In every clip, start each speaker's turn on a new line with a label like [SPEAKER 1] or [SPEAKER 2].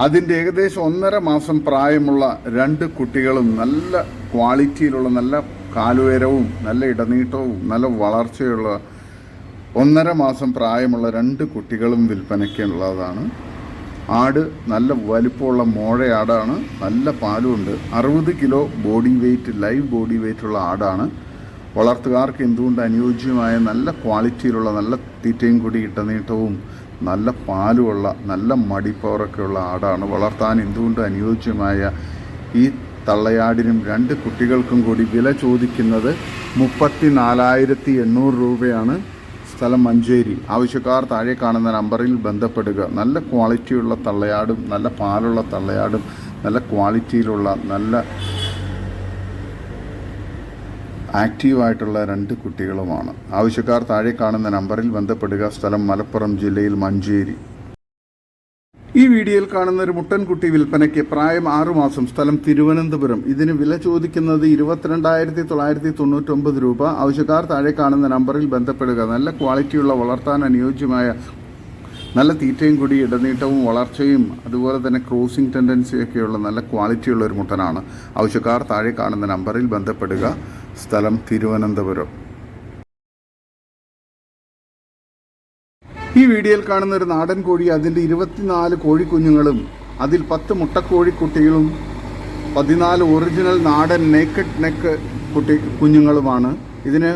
[SPEAKER 1] അതിന്റെ ഏകദേശം ഒന്നര മാസം പ്രായമുള്ള രണ്ട് കുട്ടികളും നല്ല ക്വാളിറ്റിയിലുള്ള നല്ല കാലുയരവും നല്ല ഇടനീട്ടവും നല്ല വളർച്ചയുള്ള ഒന്നര മാസം പ്രായമുള്ള രണ്ട് കുട്ടികളും വിൽപ്പനയ്ക്കുള്ളതാണ് ആട് നല്ല വലിപ്പമുള്ള മോഴയാടാണ്. നല്ല പാലുമുണ്ട് അറുപത് kilo body weight live body വെയ്റ്റുള്ള ആടാണ്. വളർത്തുകാർക്ക് എന്തുകൊണ്ട് അനുയോജ്യമായ നല്ല ക്വാളിറ്റിയിലുള്ള നല്ല തീറ്റയും കൂടി ഇട്ടനീട്ടവും നല്ല പാലുമുള്ള നല്ല മടിപ്പവറൊക്കെയുള്ള ആടാണ്. വളർത്താൻ എന്തുകൊണ്ട് അനുയോജ്യമായ ഈ തള്ളയാടിനും രണ്ട് കുട്ടികൾക്കും കൂടി വില ചോദിക്കുന്നത് മുപ്പത്തി നാലായിരത്തി എണ്ണൂറ് രൂപയാണ് സ്ഥലം മഞ്ചേരി. ആവശ്യക്കാർ താഴെ കാണുന്ന നമ്പറിൽ ബന്ധപ്പെടുക. നല്ല ക്വാളിറ്റിയുള്ള തള്ളയാടും നല്ല പാലുള്ള തള്ളയാടും നല്ല ക്വാളിറ്റിയിലുള്ള നല്ല ആക്റ്റീവായിട്ടുള്ള രണ്ട് കുട്ടികളുമാണ്. ആവശ്യക്കാർ താഴെ കാണുന്ന നമ്പറിൽ ബന്ധപ്പെടുക. സ്ഥലം മലപ്പുറം ജില്ലയിൽ മഞ്ചേരി. ഈ വീഡിയോയിൽ കാണുന്ന ഒരു മുട്ടൻകുട്ടി വിൽപ്പനയ്ക്ക് പ്രായം ആറുമാസം സ്ഥലം തിരുവനന്തപുരം. ഇതിന് വില ചോദിക്കുന്നത് ഇരുപത്തിരണ്ടായിരത്തി തൊള്ളായിരത്തി തൊണ്ണൂറ്റൊമ്പത് രൂപ. ആവശ്യക്കാർ താഴെ കാണുന്ന നമ്പറിൽ ബന്ധപ്പെടുക. നല്ല ക്വാളിറ്റിയുള്ള വളർത്താൻ അനുയോജ്യമായ നല്ല തീറ്റയും കൂടി ഇടനീട്ടവും വളർച്ചയും അതുപോലെ തന്നെ ക്രോസിംഗ് ടെൻഡൻസിയൊക്കെയുള്ള നല്ല ക്വാളിറ്റിയുള്ള ഒരു മുട്ടനാണ്. ആവശ്യക്കാർ താഴെ കാണുന്ന നമ്പറിൽ ബന്ധപ്പെടുക. സ്ഥലം തിരുവനന്തപുരം. ഈ വീഡിയോയിൽ കാണുന്ന ഒരു നാടൻ കോഴി അതിന്റെ ഇരുപത്തിനാല് കോഴിക്കുഞ്ഞുങ്ങളും അതിൽ പത്ത് മുട്ടക്കോഴിക്കുട്ടികളും പതിനാല് ഒറിജിനൽ നാടൻ നേക്കഡ് നെക്ക് കുട്ടി കുഞ്ഞുങ്ങളുമാണ്. ഇതിന്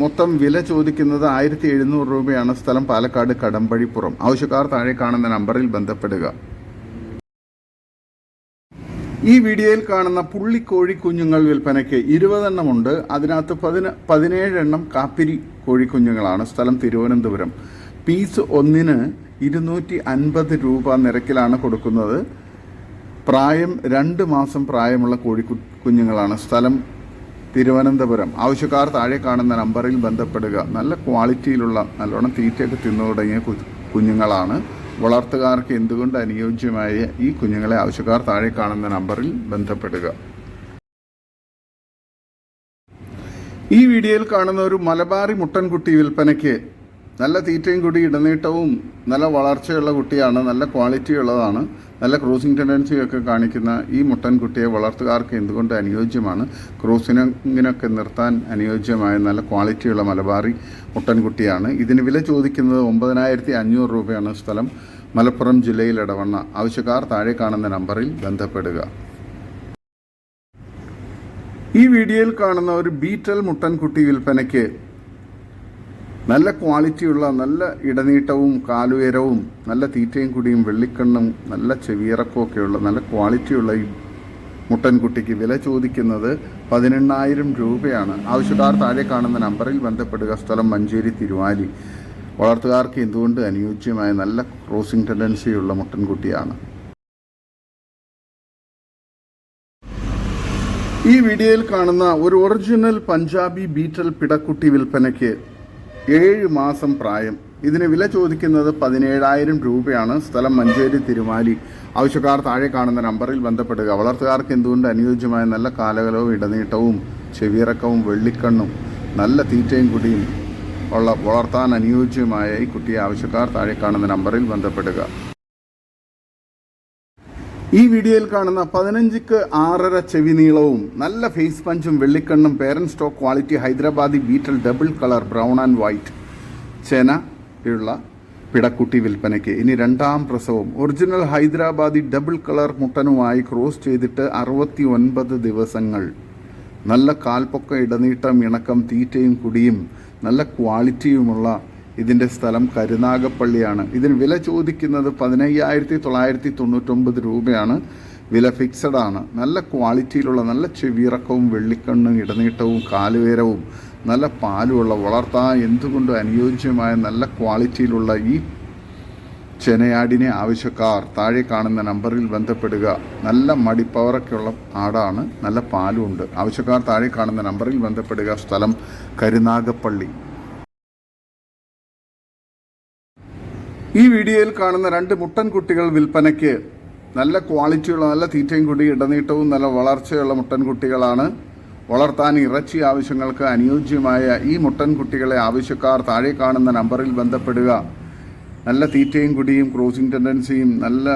[SPEAKER 1] മൊത്തം വില ചോദിക്കുന്നത് ആയിരത്തി എഴുന്നൂറ് രൂപയാണ് സ്ഥലം പാലക്കാട് കടമ്പഴിപ്പുറം. ആവശ്യക്കാർ താഴെ കാണുന്ന നമ്പറിൽ ബന്ധപ്പെടുക. ഈ വീഡിയോയിൽ കാണുന്ന പുള്ളിക്കോഴി കുഞ്ഞുങ്ങൾ വിൽപ്പനയ്ക്ക് ഇരുപതെണ്ണമുണ്ട് അതിനകത്ത് പതിന പതിനേഴെണ്ണം കാപ്പിരി കോഴിക്കുഞ്ഞുങ്ങളാണ് സ്ഥലം തിരുവനന്തപുരം. പീസ് ഒന്നിന് ഇരുന്നൂറ്റി അൻപത് രൂപ നിരക്കിലാണ് കൊടുക്കുന്നത്. പ്രായം രണ്ട് മാസം പ്രായമുള്ള കോഴി കുഞ്ഞുങ്ങളാണ്. സ്ഥലം തിരുവനന്തപുരം. ആവശ്യക്കാർ താഴെ കാണുന്ന നമ്പറിൽ ബന്ധപ്പെടുക. നല്ല ക്വാളിറ്റിയിലുള്ള നല്ലോണം തീറ്റയൊക്കെ തിന്നു തുടങ്ങിയ കുഞ്ഞുങ്ങളാണ്. വളർത്തുകാർക്ക് എന്തുകൊണ്ട് അനുയോജ്യമായ ഈ കുഞ്ഞുങ്ങളെ ആവശ്യക്കാർ താഴെ കാണുന്ന നമ്പറിൽ ബന്ധപ്പെടുക. ഈ വീഡിയോയിൽ കാണുന്ന ഒരു മലബാറി മുട്ടൻകുട്ടി വിൽപ്പനയ്ക്ക് നല്ല തീറ്റയും കൂടി ഇടനീട്ടവും നല്ല വളർച്ചയുള്ള കുട്ടിയാണ് നല്ല ക്വാളിറ്റി ഉള്ളതാണ്. നല്ല ക്രോസിംഗ് ടെൻഡൻസിയൊക്കെ കാണിക്കുന്ന ഈ മുട്ടൻ കുട്ടിയെ വളർത്തുകാർക്ക് എന്തുകൊണ്ട് അനുയോജ്യമാണ്? ക്രോസിനിങ്ങിനൊക്കെ നിർത്താൻ അനുയോജ്യമായ നല്ല ക്വാളിറ്റിയുള്ള മലബാറി മുട്ടൻ കുട്ടിയാണ്. ഇതിന് വില ചോദിക്കുന്നത് ഒമ്പതിനായിരത്തി അഞ്ഞൂറ് രൂപയാണ് സ്ഥലം. മലപ്പുറം ജില്ലയിൽ ഇടവണ്ണ ആവശ്യക്കാർ താഴെ കാണുന്ന നമ്പറിൽ ബന്ധപ്പെടുക. ഈ വീഡിയോയിൽ കാണുന്ന ഒരു ബീറ്റൽ മുട്ടൻകുട്ടി വിൽപ്പനയ്ക്ക് നല്ല ക്വാളിറ്റിയുള്ള നല്ല ഇടനീട്ടവും കാലുയരവും നല്ല തീറ്റയും കുടിയും വെള്ളിക്കണ്ണും നല്ല ചെവിയിറക്കമൊക്കെയുള്ള നല്ല ക്വാളിറ്റിയുള്ള ഈ മുട്ടൻകുട്ടിക്ക് വില ചോദിക്കുന്നത് പതിനെണ്ണായിരം രൂപയാണ്. ആവശ്യക്കാർ താഴെ കാണുന്ന നമ്പറിൽ ബന്ധപ്പെടുക. സ്ഥലം മഞ്ചേരി തിരുവാലി. വളർത്തുകാർക്ക് എന്തുകൊണ്ട് അനുയോജ്യമായ നല്ല ക്രോസിംഗ് ടെൻഡൻസിയുള്ള മുട്ടൻകുട്ടിയാണ്. ഈ വീഡിയോയിൽ കാണുന്ന ഒരു ഒറിജിനൽ പഞ്ചാബി ബീറ്റൽ പിടക്കുട്ടി വിൽപ്പനയ്ക്ക് ഏഴ് മാസം പ്രായം. ഇതിന് വില ചോദിക്കുന്നത് പതിനേഴായിരം രൂപയാണ്. സ്ഥലം മഞ്ചേരി തിരുമാലി ആവശ്യക്കാർ താഴെ കാണുന്ന നമ്പറിൽ ബന്ധപ്പെടുക. വളർത്തുകാർക്ക് എന്തുകൊണ്ട് അനുയോജ്യമായ നല്ല കാലകലവും ഇടനീട്ടവും ചെവിയിറക്കവും വെള്ളിക്കണ്ണും നല്ല തീറ്റയും കുടിയും ഉള്ള വളർത്താൻ അനുയോജ്യമായ ഈ കുട്ടിയെ ആവശ്യക്കാർ താഴെ കാണുന്ന നമ്പറിൽ ബന്ധപ്പെടുക. ഈ വീഡിയോയിൽ കാണുന്ന പതിനഞ്ചിക്ക് ആറര ചെവി നീളവും നല്ല ഫേസ് പഞ്ചും വെള്ളിക്കണ്ണും parent stock quality Hyderabadi Beetal double colour brown and white ചെന ഉള്ള പിടക്കുട്ടി വിൽപ്പനയ്ക്ക്. ഇനി രണ്ടാം പ്രസവം. ഒറിജിനൽ ഹൈദരാബാദി ഡബിൾ കളർ മുട്ടനുമായി ക്രോസ് ചെയ്തിട്ട് അറുപത്തി ഒൻപത് ദിവസങ്ങൾ. നല്ല കാൽപ്പൊക്ക ഇടനീട്ടം ഇണക്കം തീറ്റയും കുടിയും നല്ല ക്വാളിറ്റിയുമുള്ള ഇതിന്റെ സ്ഥലം കരുനാഗപ്പള്ളിയാണ്. ഇതിന് വില ചോദിക്കുന്നത് പതിനയ്യായിരത്തി തൊള്ളായിരത്തി തൊണ്ണൂറ്റൊമ്പത് രൂപയാണ്. വില ഫിക്സഡ് ആണ്. നല്ല ക്വാളിറ്റിയിലുള്ള നല്ല ചെവിയിറക്കവും വെള്ളിക്കണ്ണും ഇടനീട്ടവും കാലുവേരവും നല്ല പാലുമുള്ള വളർത്താൻ എന്തുകൊണ്ടും അനുയോജ്യമായ നല്ല ക്വാളിറ്റിയിലുള്ള ഈ ചെനയാടിനെ ആവശ്യക്കാർ താഴെ കാണുന്ന നമ്പറിൽ ബന്ധപ്പെടുക. നല്ല മടിപ്പവറൊക്കെയുള്ള ആടാണ്. നല്ല പാലുമുണ്ട്. ആവശ്യക്കാർ താഴെ കാണുന്ന നമ്പറിൽ ബന്ധപ്പെടുക. സ്ഥലം കരുനാഗപ്പള്ളി. ഈ വീഡിയോയിൽ കാണുന്ന രണ്ട് മുട്ടൻ കുട്ടികൾ വിൽപ്പനയ്ക്ക് നല്ല ക്വാളിറ്റിയുള്ള നല്ല തീറ്റയും കൂടി ഇടനീട്ടവും നല്ല വളർച്ചയുള്ള മുട്ടൻ കുട്ടികളാണ്. വളർത്താൻ ഇറച്ചി ആവശ്യങ്ങൾക്ക് അനുയോജ്യമായ ഈ മുട്ടൻ കുട്ടികളെ ആവശ്യക്കാർ താഴെ കാണുന്ന നമ്പറിൽ ബന്ധപ്പെടുക. നല്ല തീറ്റയും കുടിയും ക്രോസിംഗ് ടെൻഡൻസിയും നല്ല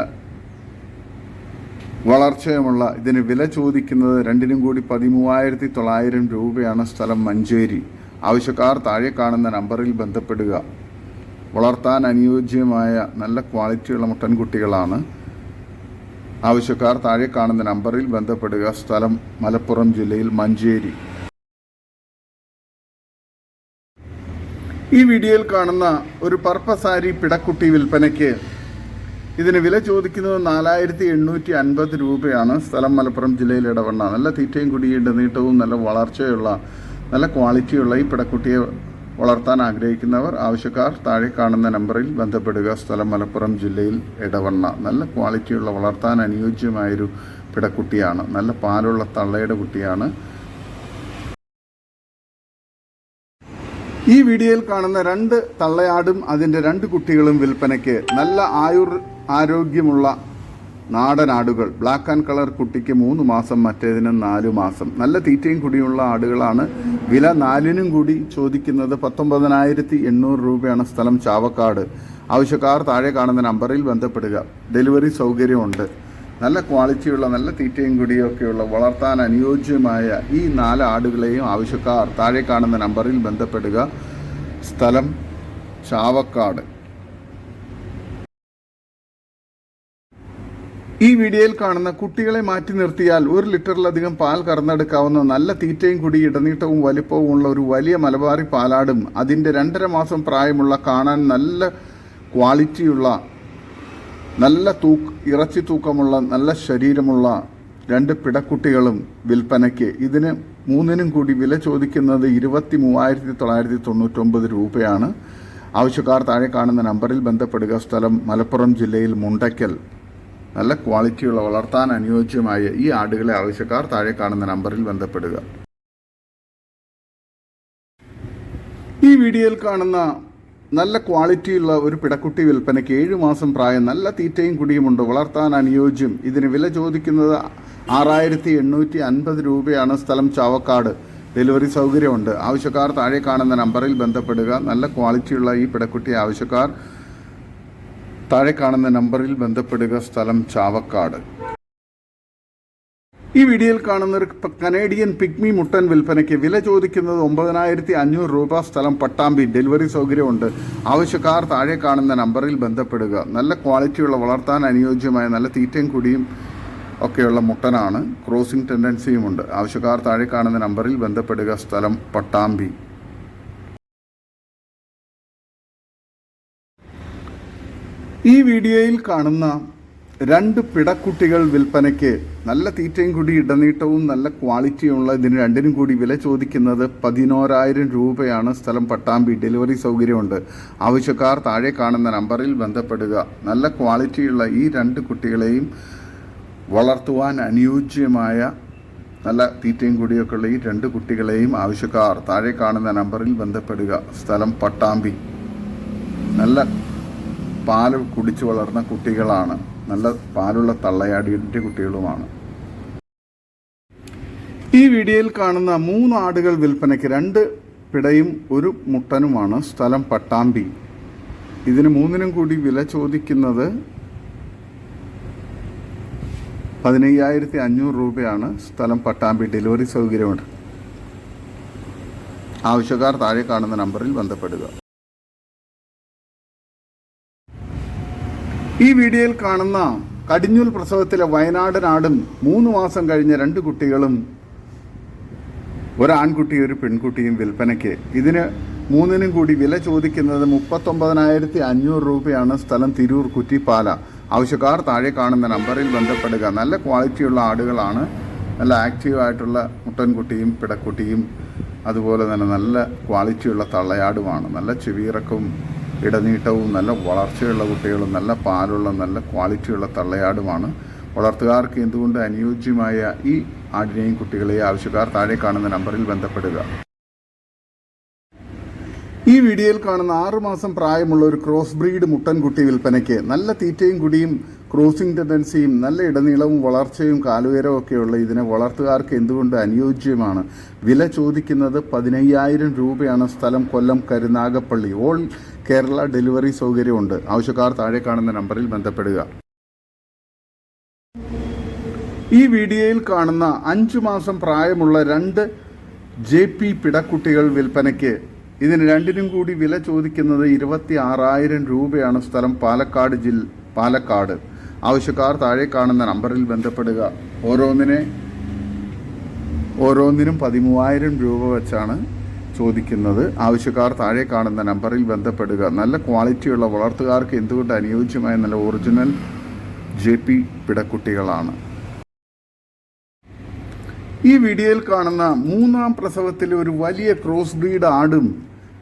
[SPEAKER 1] വളർച്ചയുമുള്ള ഇതിന് വില ചോദിക്കുന്നത് രണ്ടിനും കൂടി പതിമൂവായിരത്തി തൊള്ളായിരം രൂപയാണ് സ്ഥലം മഞ്ചേരി. ആവശ്യക്കാർ താഴെ കാണുന്ന നമ്പറിൽ ബന്ധപ്പെടുക. വളർത്താൻ അനുയോജ്യമായ നല്ല ക്വാളിറ്റിയുള്ള മുട്ടൻകുട്ടികളാണ്. ആവശ്യക്കാർ താഴെ കാണുന്ന നമ്പറിൽ ബന്ധപ്പെടുക. സ്ഥലം മലപ്പുറം ജില്ലയിൽ മഞ്ചേരി. ഈ വീഡിയോയിൽ കാണുന്ന ഒരു പർപ്പസാരി പിടക്കുട്ടി വിൽപ്പനയ്ക്ക് ഇതിന് വില ചോദിക്കുന്നത് നാലായിരത്തി എണ്ണൂറ്റി അൻപത് രൂപയാണ്. സ്ഥലം മലപ്പുറം ജില്ലയിൽ ഇടവണ്ണ. നല്ല തീറ്റയും കുടിയുണ്ട് നീട്ടവും നല്ല വളർച്ചയുള്ള നല്ല ക്വാളിറ്റിയുള്ള ഈ പിടക്കുട്ടിയെ വളർത്താൻ ആഗ്രഹിക്കുന്നവർ ആവശ്യക്കാർ താഴെ കാണുന്ന നമ്പറിൽ ബന്ധപ്പെടുക. സ്ഥലം മലപ്പുറം ജില്ലയിൽ ഇടവണ്ണ നല്ല ക്വാളിറ്റിയുള്ള വളർത്താൻ അനുയോജ്യമായൊരു പിടക്കുട്ടിയാണ്. നല്ല പാലുള്ള തള്ളയുടെ കുട്ടിയാണ്. ഈ വീഡിയോയിൽ കാണുന്ന രണ്ട് തള്ളയാടും അതിന്റെ രണ്ട് കുട്ടികളും വിൽപ്പനയ്ക്ക് നല്ല ആയുർ ആരോഗ്യമുള്ള നാടനാടുകൾ. ബ്ലാക്ക് ആൻഡ് കളർ കുട്ടിക്ക് മൂന്ന് മാസം മറ്റേതിന് നാല് മാസം. നല്ല തീറ്റയും കൂടിയുള്ള ആടുകളാണ്. വില നാലിനും കൂടി ചോദിക്കുന്നത് പത്തൊമ്പതിനായിരത്തി എണ്ണൂറ് രൂപയാണ് സ്ഥലം ചാവക്കാട്. ആവശ്യക്കാർ താഴെ കാണുന്ന നമ്പറിൽ ബന്ധപ്പെടുക. ഡെലിവറി സൗകര്യമുണ്ട്. നല്ല ക്വാളിറ്റിയുള്ള നല്ല തീറ്റയും കൂടിയൊക്കെയുള്ള വളർത്താൻ അനുയോജ്യമായ ഈ നാല് ആടുകളെയും ആവശ്യക്കാർ താഴെ കാണുന്ന നമ്പറിൽ ബന്ധപ്പെടുക. സ്ഥലം ചാവക്കാട്. ഈ വീഡിയോയിൽ കാണുന്ന കുട്ടികളെ മാറ്റി നിർത്തിയാൽ ഒരു ലിറ്ററിലധികം പാൽ കറന്നെടുക്കാവുന്ന നല്ല തീറ്റയും കുടി ഇടനീട്ടവും വലിപ്പവും ഉള്ള ഒരു വലിയ മലബാറി പാലാടും അതിന്റെ രണ്ടര മാസം പ്രായമുള്ള കാണാൻ നല്ല ക്വാളിറ്റിയുള്ള നല്ല തൂക്ക് ഇറച്ചി തൂക്കമുള്ള നല്ല ശരീരമുള്ള രണ്ട് പിടക്കുട്ടികളും വിൽപ്പനയ്ക്ക്. ഇതിന് മൂന്നിനും കൂടി വില ചോദിക്കുന്നത് ഇരുപത്തി മൂവായിരത്തി തൊള്ളായിരത്തി തൊണ്ണൂറ്റൊമ്പത് രൂപയാണ്. ആവശ്യക്കാർ താഴെ കാണുന്ന നമ്പറിൽ ബന്ധപ്പെടുക. സ്ഥലം മലപ്പുറം ജില്ലയിൽ മുണ്ടയ്ക്കൽ. നല്ല ക്വാളിറ്റിയുള്ള വളർത്താൻ അനുയോജ്യമായ ഈ ആടുകളെ ആവശ്യക്കാർ താഴെ കാണുന്ന നമ്പറിൽ ബന്ധപ്പെടുക. ഈ വീഡിയോയിൽ കാണുന്ന നല്ല ക്വാളിറ്റിയുള്ള ഒരു പിടക്കുട്ടി വിൽപ്പനയ്ക്ക് ഏഴു മാസം പ്രായം നല്ല തീറ്റയും കുടിയുമുണ്ട് വളർത്താൻ അനുയോജ്യം. ഇതിന് വില ചോദിക്കുന്നത് ആറായിരത്തി എണ്ണൂറ്റി അൻപത് രൂപയാണ്. സ്ഥലം ചാവക്കാട്. ഡെലിവറി സൗകര്യമുണ്ട്. ആവശ്യക്കാർ താഴെ കാണുന്ന നമ്പറിൽ ബന്ധപ്പെടുക. നല്ല ക്വാളിറ്റിയുള്ള ഈ പിടക്കുട്ടി ആവശ്യക്കാർ താഴെ കാണുന്ന നമ്പറിൽ ബന്ധപ്പെടുക സ്ഥലം ചാവക്കാട്. ഈ വീഡിയോയിൽ കാണുന്ന ഒരു കനേഡിയൻ പിഗ്മി മുട്ടൻ വിൽപ്പനയ്ക്ക് വില ചോദിക്കുന്നത് ഒമ്പതിനായിരത്തി അഞ്ഞൂറ് രൂപ സ്ഥലം പട്ടാമ്പി. ഡെലിവറി സൗകര്യമുണ്ട്. ആവശ്യക്കാർ താഴെ കാണുന്ന നമ്പറിൽ ബന്ധപ്പെടുക. നല്ല ക്വാളിറ്റിയുള്ള വളർത്താൻ അനുയോജ്യമായ നല്ല തീറ്റയും കുടിയും ഒക്കെയുള്ള മുട്ടനാണ്. ക്രോസിംഗ് ടെൻഡൻസിയുമുണ്ട്. ആവശ്യക്കാർ താഴെ കാണുന്ന നമ്പറിൽ ബന്ധപ്പെടുക സ്ഥലം പട്ടാമ്പി. ഈ വീഡിയോയിൽ കാണുന്ന രണ്ട് പിടക്കുട്ടികൾ വിൽപ്പനയ്ക്ക് നല്ല തീറ്റയും കൂടി ഇടനീട്ടവും നല്ല ക്വാളിറ്റിയുള്ള ഇതിന് രണ്ടിനും കൂടി വില ചോദിക്കുന്നത് പതിനോരായിരം രൂപയാണ്. സ്ഥലം പട്ടാമ്പി ഡെലിവറി സൗകര്യമുണ്ട്. ആവശ്യക്കാർ താഴെ കാണുന്ന നമ്പറിൽ ബന്ധപ്പെടുക. നല്ല ക്വാളിറ്റിയുള്ള ഈ രണ്ട് കുട്ടികളെയും വളർത്തുവാൻ അനുയോജ്യമായ നല്ല തീറ്റയും കൂടിയൊക്കെ ഉള്ള ഈ രണ്ട് കുട്ടികളെയും ആവശ്യക്കാർ താഴെ കാണുന്ന നമ്പറിൽ ബന്ധപ്പെടുക. സ്ഥലം പട്ടാമ്പി. നല്ല പാൽ കുടിച്ചു വളർന്ന കുട്ടികളാണ്. നല്ല പാലുള്ള തള്ളയാടിയുടെ കുട്ടികളുമാണ്. ഈ വീഡിയോയിൽ കാണുന്ന മൂന്ന് ആടുകൾ വിൽപ്പനയ്ക്ക് രണ്ട് പിടയും ഒരു മുട്ടനുമാണ്. സ്ഥലം പട്ടാമ്പി. ഇതിന് മൂന്നിനും കൂടി വില ചോദിക്കുന്നത് പതിനയ്യായിരത്തി അഞ്ഞൂറ് രൂപയാണ്. സ്ഥലം പട്ടാമ്പി ഡെലിവറി സൗകര്യമുണ്ട്. ആവശ്യക്കാർ താഴെ കാണുന്ന നമ്പറിൽ ബന്ധപ്പെടുക. ഈ വീഡിയോയിൽ കാണുന്ന കടിഞ്ഞൂൽ പ്രസവത്തിലെ വയനാടനാടും മൂന്ന് മാസം കഴിഞ്ഞ രണ്ട് കുട്ടികളും ഒരാൺകുട്ടിയും ഒരു പെൺകുട്ടിയും വിൽപ്പനയ്ക്ക്. ഇതിന് മൂന്നിനും കൂടി വില ചോദിക്കുന്നത് മുപ്പത്തൊമ്പതിനായിരത്തി അഞ്ഞൂറ് രൂപയാണ്. സ്ഥലം തിരൂർ കുറ്റിപ്പാല. ആവശ്യക്കാർ താഴെ കാണുന്ന നമ്പറിൽ ബന്ധപ്പെടുക. നല്ല ക്വാളിറ്റിയുള്ള ആടുകളാണ്. നല്ല ആക്റ്റീവായിട്ടുള്ള മുട്ടൻകുട്ടിയും പിടക്കുട്ടിയും അതുപോലെ തന്നെ നല്ല ക്വാളിറ്റിയുള്ള തള്ളയാടുമാണ്. നല്ല ചെവിയിറക്കവും ഇടനീട്ടവും നല്ല വളർച്ചയുള്ള കുട്ടികളും നല്ല പാലുള്ള നല്ല ക്വാളിറ്റിയുള്ള തള്ളയാടുമാണ്. വളർത്തുകാർക്ക് എന്തുകൊണ്ട് അനുയോജ്യമായ ഈ ആടിനെയും കുട്ടികളെയും ആവശ്യക്കാർ താഴെ കാണുന്ന നമ്പറിൽ ബന്ധപ്പെടുക. ഈ വീഡിയോയിൽ കാണുന്ന ആറുമാസം പ്രായമുള്ള ഒരു ക്രോസ് ബ്രീഡ് മുട്ടൻകുട്ടി വിൽപ്പനയ്ക്ക് നല്ല തീറ്റയും കുടിയും ക്രോസിംഗ് ടെൻഡൻസിയും നല്ല ഇടനീളവും വളർച്ചയും കാലുയരവും ഒക്കെയുള്ള ഇതിനെ വളർത്തുകാർക്ക് എന്തുകൊണ്ട് അനുയോജ്യമാണ്? വില ചോദിക്കുന്നത് പതിനയ്യായിരം രൂപയാണ് സ്ഥലം കൊല്ലം കരുനാഗപ്പള്ളി. ഓൾ കേരള ഡെലിവറി സൗകര്യമുണ്ട്. ആവശ്യക്കാർ താഴെ കാണുന്ന നമ്പറിൽ ബന്ധപ്പെടുക. ഈ വീഡിയോയിൽ കാണുന്ന അഞ്ചു മാസം പ്രായമുള്ള രണ്ട് ജെ പി പിടക്കുട്ടികൾ വിൽപ്പനയ്ക്ക് ഇതിന് രണ്ടിനും കൂടി വില ചോദിക്കുന്നത് ഇരുപത്തി ആറായിരം രൂപയാണ് സ്ഥലം പാലക്കാട് ജില്ല പാലക്കാട്. ആവശ്യക്കാർ താഴെ കാണുന്ന നമ്പറിൽ ബന്ധപ്പെടുക. ഓരോന്നിനെ ഓരോന്നിനും പതിമൂവായിരം രൂപ വെച്ചാണ് ചോദിക്കുന്നത് ആവശ്യക്കാർ താഴെ കാണുന്ന നമ്പറിൽ ബന്ധപ്പെടുക. നല്ല ക്വാളിറ്റിയുള്ള വളർത്തുകാർക്ക് എന്തുകൊണ്ട് അനുയോജ്യമായ നല്ല ഒറിജിനൽ ജെ പി പിടക്കുട്ടികളാണ്? ഈ വീഡിയോയിൽ കാണുന്ന മൂന്നാം പ്രസവത്തിലെ ഒരു വലിയ ക്രോസ് ബ്രീഡ് ആടും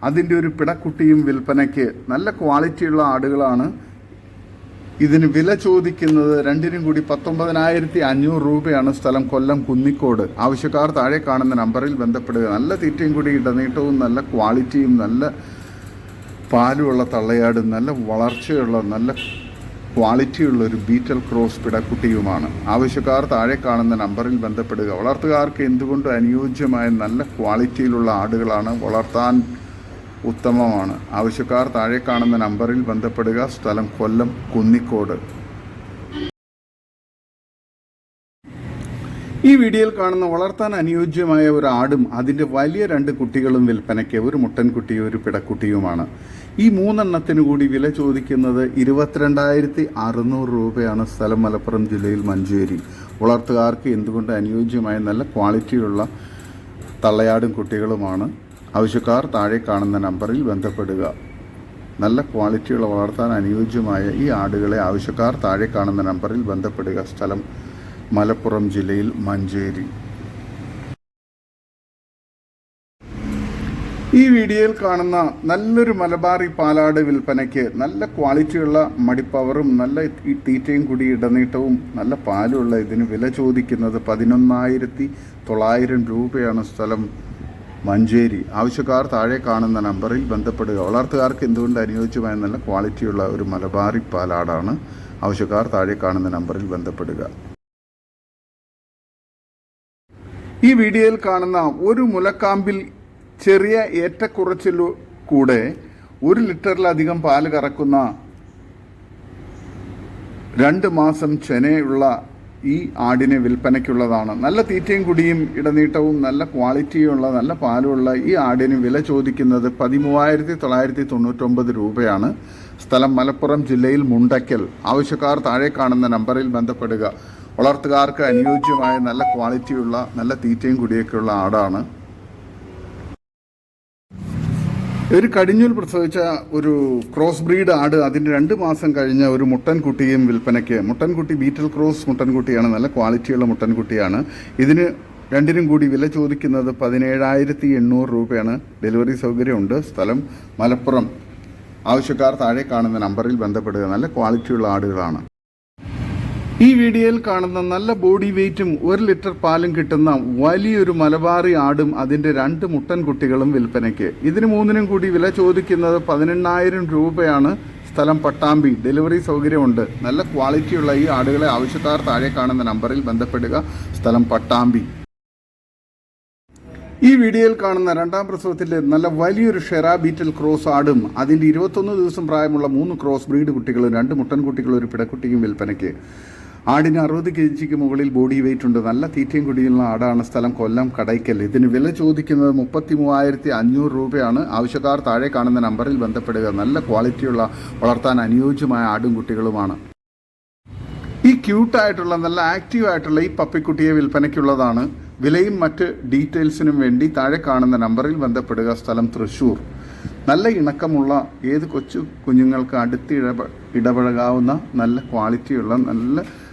[SPEAKER 1] അതിന്റെ ഒരു പിടക്കുട്ടിയും വിൽപ്പനയ്ക്ക് നല്ല ക്വാളിറ്റിയുള്ള ആടുകളാണ് ഇതിന് വില ചോദിക്കുന്നത് രണ്ടിനും കൂടി പത്തൊമ്പതിനായിരത്തി അഞ്ഞൂറ് രൂപയാണ് സ്ഥലം കൊല്ലം കുന്നിക്കോട്. ആവശ്യക്കാർ താഴെ കാണുന്ന നമ്പറിൽ ബന്ധപ്പെടുക. നല്ല തീറ്റയും കൂടി ഇടനീട്ടവും നല്ല ക്വാളിറ്റിയും നല്ല പാലുമുള്ള തള്ളയാട് നല്ല വളർച്ചയുള്ള നല്ല ക്വാളിറ്റിയുള്ള ഒരു ബീറ്റൽ ക്രോസ് പിടക്കുട്ടിയുമാണ്. ആവശ്യക്കാർ താഴെ കാണുന്ന നമ്പറിൽ ബന്ധപ്പെടുക. വളർത്തുകാർക്ക് എന്തുകൊണ്ട് അനുയോജ്യമായ നല്ല ക്വാളിറ്റിയിലുള്ള ആടുകളാണ് വളർത്താൻ ഉത്തമമാണ്. ആവശ്യക്കാർ താഴെ കാണുന്ന നമ്പറിൽ ബന്ധപ്പെടുക. സ്ഥലം കൊല്ലം കുന്നിക്കോട്. ഈ വീഡിയോയിൽ കാണുന്ന വളർത്താൻ അനുയോജ്യമായ ഒരു ആടും അതിന്റെ വലിയ രണ്ട് കുട്ടികളും വിൽപ്പനയ്ക്ക് ഒരു മുട്ടൻകുട്ടിയും ഒരു പിടക്കുട്ടിയുമാണ്. ഈ മൂന്നെണ്ണത്തിന് കൂടി വില ചോദിക്കുന്നത് ഇരുപത്തിരണ്ടായിരത്തി അറുന്നൂറ് രൂപയാണ് സ്ഥലം മലപ്പുറം ജില്ലയിൽ മഞ്ചേരി. വളർത്തുകാർക്ക് എന്തുകൊണ്ട് അനുയോജ്യമായ നല്ല ക്വാളിറ്റിയുള്ള തള്ളയാടും കുട്ടികളുമാണ്. ആവശ്യക്കാർ താഴെ കാണുന്ന നമ്പറിൽ ബന്ധപ്പെടുക. നല്ല ക്വാളിറ്റിയുള്ള വളർത്താൻ അനുയോജ്യമായ ഈ ആടുകളെ ആവശ്യക്കാർ താഴെ കാണുന്ന നമ്പറിൽ ബന്ധപ്പെടുക. സ്ഥലം മലപ്പുറം ജില്ലയിൽ മഞ്ചേരി. ഈ വീഡിയോയിൽ കാണുന്ന നല്ലൊരു മലബാറി പാലാട് വിൽപ്പനയ്ക്ക് നല്ല ക്വാളിറ്റിയുള്ള മടിപ്പവറും നല്ല തീറ്റയും കൂടി ഇടനീട്ടവും നല്ല പാലുമുള്ള ഇതിന് വില ചോദിക്കുന്നത് പതിനൊന്നായിരത്തി തൊള്ളായിരം രൂപയാണ് സ്ഥലം. മഞ്ചേരി. ആവശ്യക്കാർ താഴെ കാണുന്ന നമ്പറിൽ ബന്ധപ്പെടുക. വളർത്തുകാർക്ക് എന്തുകൊണ്ട് അനുയോജ്യമായ നല്ല ക്വാളിറ്റിയുള്ള ഒരു മലബാറി പാലാടാണ്? ആവശ്യക്കാർ താഴെ കാണുന്ന നമ്പറിൽ ബന്ധപ്പെടുക. ഈ വീഡിയോയിൽ കാണുന്ന ഒരു മുലക്കാമ്പിൽ ചെറിയ ഏറ്റക്കുറച്ചിലു കൂടെ ഒരു ലിറ്ററിലധികം പാൽ കറക്കുന്ന രണ്ട് മാസം ചെനയുള്ള ഈ ആടിനെ വിൽപ്പനയ്ക്കുള്ളതാണ്. നല്ല തീറ്റയും കുടിയും ഇടനീട്ടവും നല്ല ക്വാളിറ്റിയുള്ള നല്ല പാലുമുള്ള ഈ ആടിന് വില ചോദിക്കുന്നത് പതിമൂവായിരത്തി തൊള്ളായിരത്തി തൊണ്ണൂറ്റൊമ്പത് രൂപയാണ്. സ്ഥലം മലപ്പുറം ജില്ലയിൽ മുണ്ടയ്ക്കൽ ആവശ്യക്കാർ താഴെ കാണുന്ന നമ്പറിൽ ബന്ധപ്പെടുക. വളർത്തുകാർക്ക് അനുയോജ്യമായ നല്ല ക്വാളിറ്റിയുള്ള നല്ല തീറ്റയും കുടിയൊക്കെയുള്ള ആടാണ്. ഒരു കടിഞ്ഞൂൽ പ്രസവിച്ച ഒരു ക്രോസ് ബ്രീഡ് ആട് അതിന് രണ്ട് മാസം കഴിഞ്ഞ ഒരു മുട്ടൻകുട്ടിയും വിൽപ്പനയ്ക്ക്. മുട്ടൻകുട്ടി ബീറ്റൽ ക്രോസ് മുട്ടൻകുട്ടിയാണ്. നല്ല ക്വാളിറ്റിയുള്ള മുട്ടൻകുട്ടിയാണ്. ഇതിന് രണ്ടിനും കൂടി വില ചോദിക്കുന്നത് പതിനേഴായിരത്തി എണ്ണൂറ് രൂപയാണ്. ഡെലിവറി സൗകര്യമുണ്ട്. സ്ഥലം മലപ്പുറം. ആവശ്യക്കാർ താഴെ കാണുന്ന നമ്പറിൽ ബന്ധപ്പെടുക. നല്ല ക്വാളിറ്റിയുള്ള ആടുകളാണ്. ഈ വീഡിയോയിൽ കാണുന്ന നല്ല ബോഡി വെയ്റ്റും ഒരു ലിറ്റർ പാലും കിട്ടുന്ന വലിയൊരു മലബാറി ആടും അതിന്റെ രണ്ട് മുട്ടൻ കുട്ടികളും വിൽപ്പനയ്ക്ക്. ഇതിന് മൂന്നിനും കൂടി വില ചോദിക്കുന്നത് പതിനെണ്ണായിരം രൂപയാണ്. സ്ഥലം പട്ടാമ്പി. ഡെലിവറി സൗകര്യമുണ്ട്. നല്ല ക്വാളിറ്റിയുള്ള ഈ ആടുകളെ ആവശ്യക്കാർ താഴെ കാണുന്ന നമ്പറിൽ ബന്ധപ്പെടുക. സ്ഥലം പട്ടാമ്പി. ഈ വീഡിയോയിൽ കാണുന്ന രണ്ടാം പ്രസവത്തിലെ നല്ല വലിയൊരു ഷെറാ ബീറ്റൽ ക്രോസ് ആടും അതിന്റെ ഇരുപത്തൊന്ന് ദിവസം പ്രായമുള്ള മൂന്ന് ക്രോസ് ബ്രീഡ് കുട്ടികളും രണ്ട് മുട്ടൻ കുട്ടികളും ഒരു പിടക്കുട്ടിയും വിൽപ്പനയ്ക്ക്. ആടിന് അറുപത് കെ ജിക്ക് മുകളിൽ ബോഡി വെയിറ്റ് ഉണ്ട്. നല്ല തീറ്റയും കുടിയുള്ള ആടാണ് സ്ഥലം കൊല്ലം കടയ്ക്കൽ. ഇതിന് വില ചോദിക്കുന്നത് മുപ്പത്തി മൂവായിരത്തി അഞ്ഞൂറ് രൂപയാണ്. ആവശ്യക്കാർ താഴെ കാണുന്ന നമ്പറിൽ ബന്ധപ്പെടുക. നല്ല ക്വാളിറ്റിയുള്ള വളർത്താൻ അനുയോജ്യമായ ആടും കുട്ടികളുമാണ്. ഈ ക്യൂട്ടായിട്ടുള്ള നല്ല ആക്റ്റീവ് ആയിട്ടുള്ള ഈ പപ്പിക്കുട്ടിയെ വിൽപ്പനയ്ക്കുള്ളതാണ്. വിലയും മറ്റ് ഡീറ്റെയിൽസിനും വേണ്ടി താഴെ കാണുന്ന നമ്പറിൽ ബന്ധപ്പെടുക. സ്ഥലം തൃശ്ശൂർ. നല്ല ഇണക്കമുള്ള ഏത് കൊച്ചു കുഞ്ഞുങ്ങൾക്ക് അടുത്ത് ഇടപ ഇടപഴകാവുന്ന നല്ല ക്വാളിറ്റിയുള്ള നല്ല